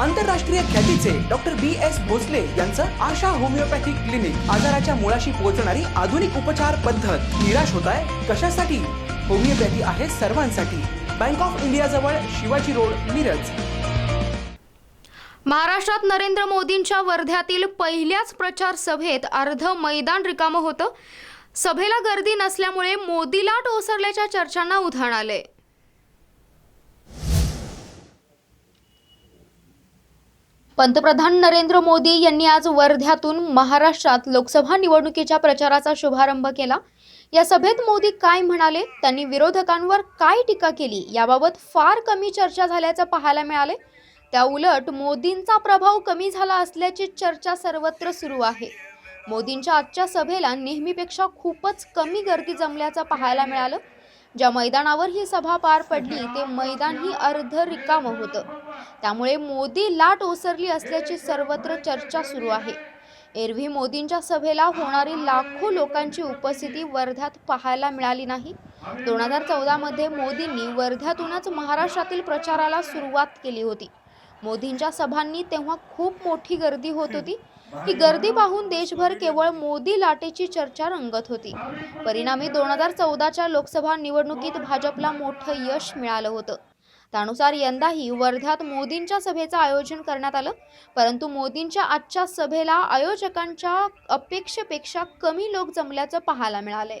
आंतरराष्ट्रीय ख्यातीचे doctor B S Bhosale यांचं आशा होमिओपॅथिक क्लिनिक आजाराच्या मुळाशी पोहोचणारी आधुनिक उपचार पद्धत. निराश होत आहे कशासाठी? होमिओपॅथी आहे सर्वांसाठी. बँक ऑफ इंडिया जवळ शिवाजी रोड मिरज. महाराष्ट्रात नरेंद्र मोदींच्या वर्ध्यातील पहिल्याच प्रचार सभेत अर्ध मैदान रिकामं होतं. सभेला गर्दी नसल्यामुळे मोदीला टोसरल्याच्या चर्चांना उधाण आले पंतप्रधान नरेंद्र मोदी यांनी आज वर्ध्यातून महाराष्ट्रात लोकसभा निवडणुकीच्या प्रचाराचा शुभारंभ केला. या सभेत मोदी काय म्हणाले? त्यांनी विरोधकांवर काय टीका केली? याबाबत फार कमी चर्चा झाल्याचं पाहायला मिळाले. त्या उलट मोदींचा प्रभाव कमी झाला असल्याची चर्चा सर्वत्र सुरू आहे. मोदींच्या आजच्या सभेला नेहमीपेक्षा खूपच कमी गर्दी जमल्याचं पाहायला मिळालं. ज्या मैदानावर ही सभा पार पडली ते मैदानही अर्ध रिकामं होतं. त्यामुळे मोदी लाट ओसरली असल्याची सर्वत्र चर्चा सुरू आहे. एरवी मोदींच्या सभेला होणारी लाखो लोकांची उपस्थिती वर्ध्यात पाहायला मिळाली नाही. दोन हजार चौदामध्ये मोदींनी वर्ध्यातूनच महाराष्ट्रातील प्रचाराला सुरुवात केली होती. मोदींच्या सभांनी तेव्हा खूप मोठी गर्दी होत होती. ही गर्दी पाहून देशभर केवळ मोदी लाटेची चर्चा रंगत होती. परिणामी दोन हजार चौदाच्या लोकसभा निवडणुकीत भाजपला मोठं यश मिळालं होतं. त्यानुसार यंदाही वर्ध्यात मोदींच्या सभेचं आयोजन करण्यात आलं. परंतु मोदींच्या आजच्या सभेला आयोजकांच्या अपेक्षेपेक्षा कमी लोक जमल्याचं पाहायला मिळालंय.